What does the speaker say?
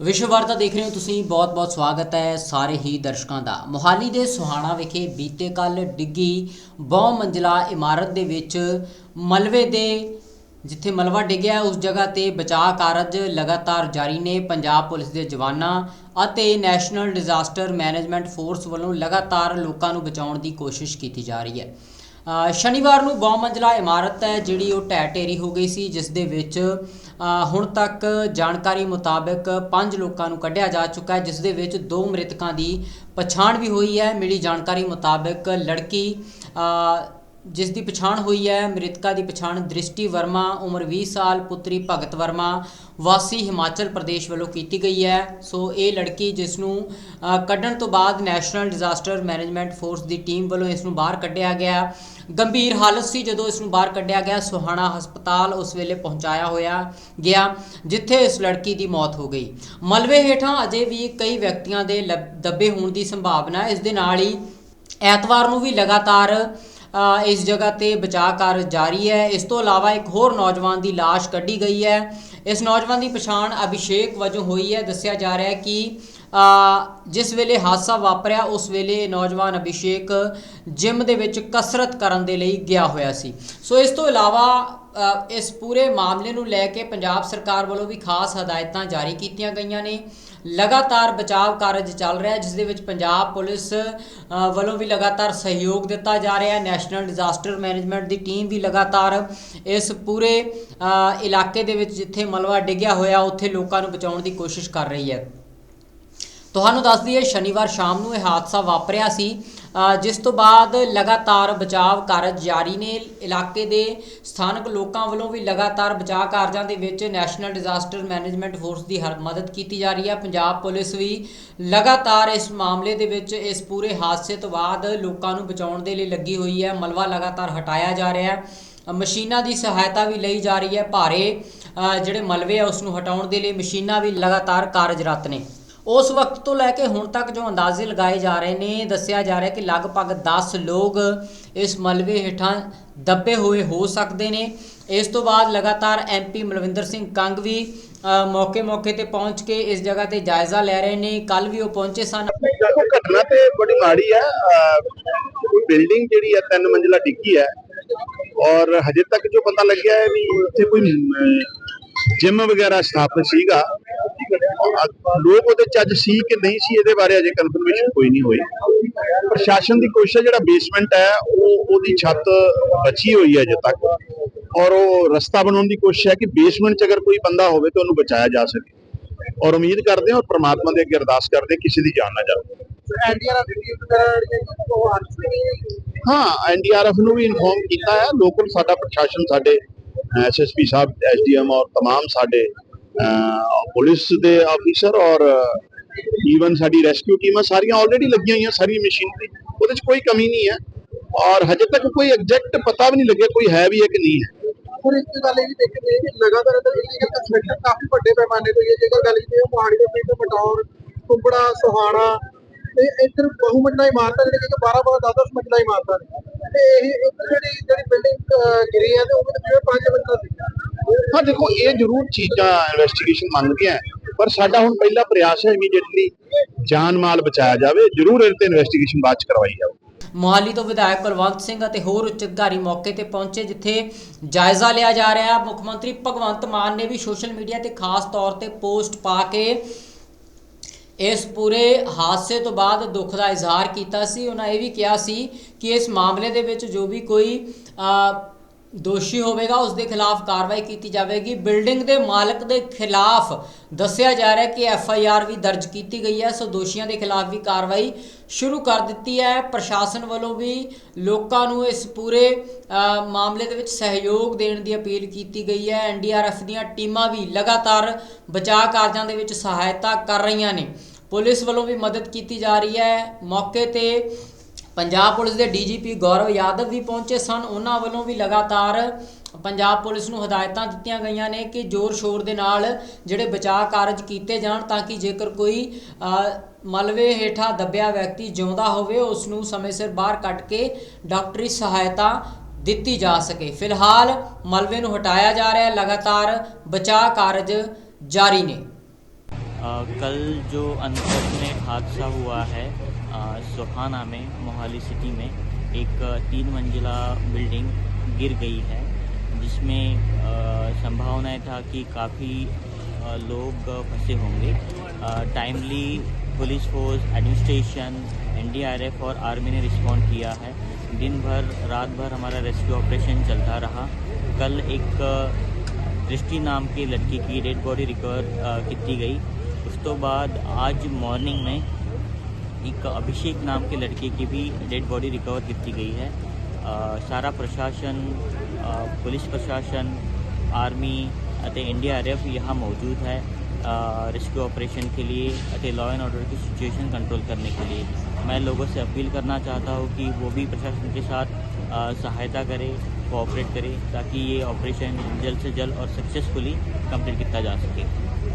ਵਿਸ਼ਵ ਵਾਰਤਾ ਦੇਖ ਰਹੇ ਹੋ ਤੁਸੀਂ ਬਹੁਤ-ਬਹੁਤ ਸਵਾਗਤ ਹੈ ਸਾਰੇ ਹੀ ਦਰਸ਼ਕਾਂ ਦਾ। ਮੋਹਾਲੀ ਦੇ ਸੁਹਾਣਾ ਵਿਖੇ ਬੀਤੇ ਕੱਲ ਡਿੱਗੀ ਬਹੁ ਮੰਜ਼ਲਾ ਇਮਾਰਤ ਦੇ ਵਿੱਚ ਮਲਵੇ ਦੇ, ਜਿੱਥੇ ਮਲਵਾ ਡਿੱਗਿਆ ਉਸ ਜਗ੍ਹਾ ਤੇ ਬਚਾਅ ਕਾਰਜ ਲਗਾਤਾਰ ਜਾਰੀ ਨੇ। ਪੰਜਾਬ ਪੁਲਿਸ ਦੇ ਜਵਾਨਾਂ ਅਤੇ ਨੈਸ਼ਨਲ ਡਿਜ਼ਾਸਟਰ ਮੈਨੇਜਮੈਂਟ ਫੋਰਸ ਵੱਲੋਂ ਲਗਾਤਾਰ ਲੋਕਾਂ ਨੂੰ ਬਚਾਉਣ ਦੀ ਕੋਸ਼ਿਸ਼ ਕੀਤੀ ਜਾ ਰਹੀ ਹੈ। ਸ਼ਨੀਵਾਰ ਨੂੰ ਬਹੁ ਮੰਜ਼ਲਾ ਇਮਾਰਤ ਹੈ, ਜਿਹੜੀ ਉਹ ਢਹਿ ਢੇਰੀ ਹੋ ਗਈ ਸੀ ਜਿਸ ਦੇ ਵਿੱਚ ਹੁਣ ਤੱਕ ਜਾਣਕਾਰੀ ਮੁਤਾਬਕ ਪੰਜ ਲੋਕਾਂ ਨੂੰ ਕੱਢਿਆ ਜਾ ਚੁੱਕਾ ਹੈ ਜਿਸ ਦੇ ਵਿੱਚ ਦੋ ਮ੍ਰਿਤਕਾਂ ਦੀ ਪਛਾਣ ਵੀ ਹੋਈ ਹੈ। ਮਿਲੀ ਜਾਣਕਾਰੀ ਮੁਤਾਬਕ ਲੜਕੀ ਜਿਸ ਦੀ ਪਛਾਣ ਹੋਈ ਹੈ ਮ੍ਰਿਤਕਾ ਦੀ ਪਛਾਣ ਦ੍ਰਿਸ਼ਟੀ ਵਰਮਾ, ਉਮਰ 20 ਸਾਲ, ਪੁੱਤਰੀ ਭਗਤ ਵਰਮਾ, ਵਾਸੀ ਹਿਮਾਚਲ ਪ੍ਰਦੇਸ਼ ਵੱਲੋਂ ਕੀਤੀ ਗਈ ਹੈ। ਸੋ ਇਹ ਲੜਕੀ ਜਿਸ ਨੂੰ ਕੱਢਣ ਤੋਂ ਬਾਅਦ ਨੈਸ਼ਨਲ ਡਿਜ਼ਾਸਟਰ ਮੈਨੇਜਮੈਂਟ ਫੋਰਸ ਦੀ ਟੀਮ ਵੱਲੋਂ ਇਸ ਨੂੰ ਬਾਹਰ ਕੱਢਿਆ ਗਿਆ। ਗੰਭੀਰ ਹਾਲਤ ਸੀ ਜਦੋਂ ਇਸ ਨੂੰ ਬਾਹਰ ਕੱਢਿਆ ਗਿਆ। ਸੁਹਾਣਾ ਹਸਪਤਾਲ ਉਸ ਵੇਲੇ ਪਹੁੰਚਾਇਆ ਹੋਇਆ ਗਿਆ, ਜਿੱਥੇ ਇਸ ਲੜਕੀ ਦੀ ਮੌਤ ਹੋ ਗਈ। ਮਲਵੇ ਹੇਠਾਂ ਅਜੇ ਵੀ ਕਈ ਵਿਅਕਤੀਆਂ ਦੇ ਲੱਭ- ਦੱਬੇ ਹੋਣ ਦੀ ਸੰਭਾਵਨਾ ਇਸ ਦੇ ਨਾਲ ਹੀ ਐਤਵਾਰ ਨੂੰ ਵੀ ਲਗਾਤਾਰ ਇਸ ਜਗ੍ਹਾ ਤੇ ਬਚਾਅ ਕਾਰਜ ਜਾਰੀ ਹੈ। ਇਸ ਤੋਂ ਇਲਾਵਾ ਇੱਕ ਹੋਰ ਨੌਜਵਾਨ ਦੀ ਲਾਸ਼ ਕੱਢੀ ਗਈ ਹੈ। ਇਸ ਨੌਜਵਾਨ ਦੀ ਪਛਾਣ ਅਭਿਸ਼ੇਕ ਵਜੋਂ ਹੋਈ ਹੈ। ਦੱਸਿਆ ਜਾ ਰਿਹਾ ਹੈ ਕਿ ਜਿਸ ਵੇਲੇ ਹਾਦਸਾ ਵਾਪਰਿਆ, ਉਸ ਵੇਲੇ ਨੌਜਵਾਨ ਅਭਿਸ਼ੇਕ ਜਿਮ ਦੇ ਵਿੱਚ ਕਸਰਤ ਕਰਨ ਦੇ ਲਈ ਗਿਆ ਹੋਇਆ ਸੀ। ਸੋ ਇਸ ਤੋਂ ਇਲਾਵਾ ਇਸ ਪੂਰੇ ਮਾਮਲੇ ਨੂੰ ਲੈ ਕੇ ਪੰਜਾਬ ਸਰਕਾਰ ਵੱਲੋਂ ਵੀ ਖਾਸ ਹਦਾਇਤਾਂ ਜਾਰੀ ਕੀਤੀਆਂ ਗਈਆਂ ਨੇ। ਲਗਾਤਾਰ ਬਚਾਅ ਕਾਰਜ ਚੱਲ ਰਿਹਾ ਜਿਸ ਦੇ ਵਿੱਚ ਪੰਜਾਬ ਪੁਲਿਸ ਵੱਲੋਂ ਵੀ ਲਗਾਤਾਰ ਸਹਿਯੋਗ ਦਿੱਤਾ ਜਾ ਰਿਹਾ ਹੈ। ਨੈਸ਼ਨਲ ਡਿਜ਼ਾਸਟਰ ਮੈਨੇਜਮੈਂਟ ਦੀ ਟੀਮ ਵੀ ਲਗਾਤਾਰ ਇਸ ਪੂਰੇ ਇਲਾਕੇ ਦੇ ਵਿੱਚ ਜਿੱਥੇ ਮਲਵਾ ਡਿੱਗਿਆ ਹੋਇਆ, ਉੱਥੇ ਲੋਕਾਂ ਨੂੰ ਬਚਾਉਣ ਦੀ ਕੋਸ਼ਿਸ਼ ਕਰ ਰਹੀ ਹੈ। ਤੁਹਾਨੂੰ ਦੱਸ ਦਈਏ, ਸ਼ਨੀਵਾਰ ਸ਼ਾਮ ਨੂੰ ਇਹ ਹਾਦਸਾ ਵਾਪਰਿਆ ਸੀ। ਜਿਸ ਤੋਂ ਬਾਅਦ ਲਗਾਤਾਰ ਬਚਾਅ ਕਾਰਜ ਜਾਰੀ ਨੇ। ਇਲਾਕੇ ਦੇ ਸਥਾਨਕ ਲੋਕਾਂ ਵੱਲੋਂ ਵੀ ਲਗਾਤਾਰ ਬਚਾਅ ਕਾਰਜਾਂ ਦੇ ਵਿੱਚ ਨੈਸ਼ਨਲ ਡਿਜ਼ਾਸਟਰ ਮੈਨੇਜਮੈਂਟ ਫੋਰਸ ਦੀ ਹਰ ਮਦਦ ਕੀਤੀ ਜਾ ਰਹੀ ਹੈ। ਪੰਜਾਬ ਪੁਲਿਸ ਵੀ ਲਗਾਤਾਰ ਇਸ ਮਾਮਲੇ ਦੇ ਵਿੱਚ ਇਸ ਪੂਰੇ ਹਾਦਸੇ ਤੋਂ ਬਾਅਦ ਲੋਕਾਂ ਨੂੰ ਬਚਾਉਣ ਦੇ ਲਈ ਲੱਗੀ ਹੋਈ ਹੈ। ਮਲਵਾ ਲਗਾਤਾਰ ਹਟਾਇਆ ਜਾ ਰਿਹਾ ਹੈ। ਮਸ਼ੀਨਾਂ ਦੀ ਸਹਾਇਤਾ ਵੀ ਲਈ ਜਾ ਰਹੀ ਹੈ। ਭਾਰੇ ਜਿਹੜੇ ਮਲਵੇ ਆ ਉਸ ਨੂੰ ਹਟਾਉਣ ਦੇ ਲਈ ਮਸ਼ੀਨਾਂ ਵੀ ਲਗਾਤਾਰ ਕਾਰਜਰਤ ਨੇ। ਉਸ ਵਕਤ ਤੋਂ ਲੈ ਕੇ ਹੁਣ ਤੱਕ ਜੋ ਅੰਦਾਜ਼ੇ ਲਗਾਏ ਜਾ ਰਹੇ ਨੇ, ਦੱਸਿਆ ਜਾ ਰਿਹਾ ਕਿ ਲਗਭਗ 10 ਲੋਕ ਇਸ ਮਲਬੇ ਹੇਠਾਂ ਦੱਬੇ ਹੋਏ ਹੋ ਸਕਦੇ ਨੇ। ਇਸ ਤੋਂ ਬਾਅਦ ਲਗਾਤਾਰ ਐਮਪੀ ਮਲਵਿੰਦਰ ਸਿੰਘ ਕੰਗ ਵੀ ਮੌਕੇ ਮੌਕੇ ਤੇ ਪਹੁੰਚ ਕੇ ਇਸ ਜਗ੍ਹਾ ਤੇ ਜਾਇਜ਼ਾ ਲੈ ਰਹੇ ਨੇ। ਕੱਲ ਵੀ ਉਹ ਪਹੁੰਚੇ ਸਨ। ਘਟਨਾ ਤੇ ਬੜੀ ਮਾੜੀ ਹੈ। ਬਿਲਡਿੰਗ ਜਿਹੜੀ ਹੈ, ਤਿੰਨ ਮੰਜਲਾ ਡਿੱਗੀ ਹੈ। ਔਰ ਹਜੇ ਤੱਕ ਜੋ ਪਤਾ ਲੱਗਿਆ ਹੈ ਵੀ ਉੱਥੇ ਕੋਈ ਜਿਮ ਵਗੈਰਾ ਸਥਾਪਿਤ ਸੀਗਾ। ਲੋਕ ਉਹਦੇ ਚ ਅੱਜ ਸੀ ਕਿ ਨਹੀਂ ਸੀ ਇਹਦੇ ਬਾਰੇ ਅਜੇ ਕਨਫਰਮੇਸ਼ਨ ਕੋਈ ਨਹੀਂ ਹੋਈ ਪ੍ਰਸ਼ਾਸਨ ਦੀ ਕੋਸ਼ਿਸ਼ ਹੈ ਜਿਹੜਾ ਬੇਸਮੈਂਟ ਹੈ ਉਹ ਉਹਦੀ ਛੱਤ ਬਚੀ ਹੋਈ ਹੈ ਅਜੇ ਤੱਕ ਔਰ ਉਹ ਰਸਤਾ ਬਣਾਉਣ ਦੀ ਕੋਸ਼ਿਸ਼ ਹੈ ਕਿ ਬੇਸਮੈਂਟ 'ਚ ਅਗਰ ਕੋਈ ਬੰਦਾ ਹੋਵੇ ਤਾਂ ਉਹਨੂੰ ਬਚਾਇਆ ਜਾ ਸਕੇ ਔਰ ਉਮੀਦ ਕਰਦੇ ਹਾਂ ਔਰ ਪ੍ਰਮਾਤਮਾ ਦੇ ਅੱਗੇ ਅਰਦਾਸ ਕਰਦੇ ਹਾਂ ਕਿਸੇ ਦੀ ਜਾਨ ਨਾ ਜਾਵੇ ਐਨਡੀਆਰਐਫ ਦੀ ਟੀਮ ਵਗੈਰਾ ਜਿਹੜੀ ਉਹ ਆ ਚੁੱਕੀ ਹੈ ਹਾਂ ਐਨਡੀਆਰਐਫ ਨੂੰ ਵੀ ਇਨਫੋਰਮ ਕੀਤਾ ਹੈ ਲੋਕਲ ਸਾਡਾ ਪ੍ਰਸ਼ਾਸਨ ਸਾਡੇ ਐਸਐਸਪੀ ਸਾਹਿਬ ਐਸਡੀਐਮ ਔਰ तमाम ਸਾਡੇ ਅਹ, ਪੁਲਿਸ ਦੇ ਆਫੀਸਰ ਔਰ ਈਵਨ ਸਾਡੀ ਰੈਸਕਿਊ ਟੀਮਾਂ ਸਾਰੀਆਂ ਆਲਰੇਡੀ ਲੱਗੀਆਂ ਹੋਈਆਂ ਸਾਰੀ ਮਸ਼ੀਨਰੀ ਉਹਦੇ 'ਚ ਕੋਈ ਕਮੀ ਨਹੀਂ ਹੈ। ਔਰ ਹਜੇ ਤੱਕ ਕੋਈ ਐਗਜ਼ੈਕਟ ਪਤਾ ਵੀ ਨਹੀਂ ਲੱਗਿਆ ਕੋਈ ਹੈ ਵੀ ਹੈ ਕਿ ਨਹੀਂ ਹੈ। ਔਰ ਇੱਕ ਗੱਲ ਇਹ ਵੀ ਦੇਖਦੇ ਕਿ ਲਗਾਤਾਰ ਇਧਰ ਇਲੀਗਲ ਕੰਸਟਰਕਸ਼ਨ ਕਾਫੀ ਵੱਡੇ ਪੈਮਾਨੇ ਤੇ ਹੋਈ ਜੇਕਰ ਗੱਲ ਕੀਤੇ ਪਹਾੜੀ ਦੇ ਪਿੰਡ ਮਟੌਰ, ਕੁੰਬੜਾ, ਸੁਹਾਣਾ, ਤੇ ਇੱਧਰ ਬਹੁ ਮੰਜ਼ਲਾ ਇਮਾਰਤਾਂ ਜਿਹੜੇ ਕਿ 12 12 10 10 ਮੰਜ਼ਲਾ ਇਮਾਰਤਾਂ ਨੇ। ਤੇ ਇਹ ਜਿਹੜੀ ਜਿਹੜੀ ਬਿਲਡਿੰਗ ਗਿਰੀ ਹੈ ਤੇ ਉਹ ਵੀ ਜਿਵੇਂ ਪੰਜ ਮੰਜ਼ਲਾ ਸੀ। ਹਾਂ, ਦੇਖੋ, ਇਹ ਜ਼ਰੂਰ ਚੀਜ਼ਾਂ ਇਨਵੈਸਟੀਗੇਸ਼ਨ ਮੰਗਦੀਆਂ ਪਰ ਸਾਡਾ ਹੁਣ ਪਹਿਲਾ ਪ੍ਰਯਾਸ ਹੈ ਇਮੀਡੀਏਟਲੀ ਜਾਨ ਮਾਲ ਬਚਾਇਆ ਜਾਵੇ, ਜ਼ਰੂਰ ਇਹਦੇ ਤੇ ਇਨਵੈਸਟੀਗੇਸ਼ਨ ਬਾਅਦ ਚ ਕਰਵਾਈ ਜਾਵੇ। ਮੋਹਾਲੀ ਤੋਂ ਵਿਧਾਇਕ ਕੁਲਵੰਤ ਸਿੰਘ ਅਤੇ ਹੋਰ ਉੱਚ ਅਧਿਕਾਰੀ ਮੌਕੇ ਤੇ ਪਹੁੰਚੇ, ਜਿੱਥੇ ਜਾਇਜ਼ਾ ਲਿਆ ਜਾ ਰਿਹਾ ਮੁੱਖ ਮੰਤਰੀ ਭਗਵੰਤ ਮਾਨ ਨੇ ਵੀ ਸੋਸ਼ਲ ਮੀਡੀਆ ਤੇ ਖਾਸ ਤੌਰ ਤੇ ਪੋਸਟ ਪਾ ਕੇ ਇਸ ਪੂਰੇ ਹਾਦਸੇ ਤੋਂ ਬਾਅਦ ਦੁੱਖ ਦਾ ਇਜ਼ਹਾਰ ਕੀਤਾ ਸੀ। ਉਹਨਾਂ ਇਹ ਵੀ ਕਿਹਾ ਸੀ ਕਿ ਇਸ ਮਾਮਲੇ ਦੇ ਵਿੱਚ ਜੋ ਵੀ ਕੋਈ ਦੋਸ਼ੀ ਹੋਵੇਗਾ, ਉਸ ਦੇ ਖਿਲਾਫ ਕਾਰਵਾਈ ਕੀਤੀ ਜਾਵੇਗੀ। ਬਿਲਡਿੰਗ ਦੇ ਮਾਲਕ ਦੇ ਖਿਲਾਫ ਦੱਸਿਆ ਜਾ ਰਿਹਾ ਕਿ ਐਫ ਆਈ ਆਰ ਵੀ ਦਰਜ ਕੀਤੀ ਗਈ ਹੈ, ਸੋ ਦੋਸ਼ੀਆਂ ਦੇ ਖਿਲਾਫ ਵੀ ਕਾਰਵਾਈ ਸ਼ੁਰੂ ਕਰ ਦਿੱਤੀ ਹੈ। ਪ੍ਰਸ਼ਾਸਨ ਵੱਲੋਂ ਵੀ ਲੋਕਾਂ ਨੂੰ ਇਸ ਪੂਰੇ ਮਾਮਲੇ ਦੇ ਵਿੱਚ ਸਹਿਯੋਗ ਦੇਣ ਦੀ ਅਪੀਲ ਕੀਤੀ ਗਈ ਹੈ। ਐੱਨ ਡੀ ਆਰ ਐਨਡੀਆਰਐਫ ਦੀਆਂ ਟੀਮਾਂ ਵੀ ਲਗਾਤਾਰ ਬਚਾਅ ਕਾਰਜਾਂ ਦੇ ਵਿੱਚ ਸਹਾਇਤਾ ਕਰ ਰਹੀਆਂ ਨੇ। ਪੁਲਿਸ ਵੱਲੋਂ ਵੀ ਮਦਦ ਕੀਤੀ ਜਾ ਰਹੀ ਹੈ। ਮੌਕੇ ਤੇ ਪੰਜਾਬ ਪੁਲਿਸ ਦੇ ਡੀਜੀਪੀ ਗੌਰਵ ਯਾਦਵ ਵੀ ਪਹੁੰਚੇ ਸਨ ਉਹਨਾਂ ਵੱਲੋਂ ਵੀ ਲਗਾਤਾਰ ਪੰਜਾਬ ਪੁਲਿਸ ਨੂੰ ਹਦਾਇਤਾਂ ਦਿੱਤੀਆਂ ਗਈਆਂ ਨੇ ਕਿ ਜ਼ੋਰ ਸ਼ੋਰ ਦੇ ਨਾਲ ਜਿਹੜੇ ਬਚਾਅ ਕਾਰਜ ਕੀਤੇ ਜਾਣ ਤਾਂ ਕਿ ਜੇਕਰ ਕੋਈ ਅ, ਮਲਬੇ ਹੇਠਾਂ ਦੱਬਿਆ ਵਿਅਕਤੀ ਜਿਉਂਦਾ ਹੋਵੇ ਉਸ ਨੂੰ ਸਮੇਂ ਸਿਰ ਬਾਹਰ ਕੱਢ ਕੇ ਡਾਕਟਰੀ ਸਹਾਇਤਾ ਦਿੱਤੀ ਜਾ ਸਕੇ ਫਿਲਹਾਲ ਮਲਬੇ ਨੂੰ ਹਟਾਇਆ ਜਾ ਰਿਹਾ ਹੈ ਲਗਾਤਾਰ ਬਚਾਅ ਕਾਰਜ ਜਾਰੀ ਨੇ अ, कल जो अनफॉर्चुनेट हादसा हुआ है सोहाना में, मोहाली सिटी में एक तीन मंजिला बिल्डिंग गिर गई है, जिसमें संभावनाएँ था कि काफ़ी लोग फंसे होंगे। Timely police force administration NDRF और आर्मी ने रिस्पॉन्ड किया है। दिन भर रात भर हमारा रेस्क्यू ऑपरेशन चलता रहा। कल एक दृष्टि नाम की लड़की की डेड बॉडी रिकवर की गई। उस तो बाद आज मॉर्निंग में एक अभिषेक नाम के लड़के की भी डेड बॉडी रिकवर की गई है आ, सारा प्रशासन पुलिस प्रशासन आर्मी अतः एन डी आर एफ़ यहाँ मौजूद है रेस्क्यू ऑपरेशन के लिए अतः लॉ एंड ऑर्डर की सिचुएशन कंट्रोल करने के लिए मैं लोगों से अपील करना चाहता हूँ कि वो भी प्रशासन के साथ सहायता करें कोऑपरेट करें ताकि ये ऑपरेशन जल्द से जल्द और सक्सेसफुली कंप्लीट किया जा सके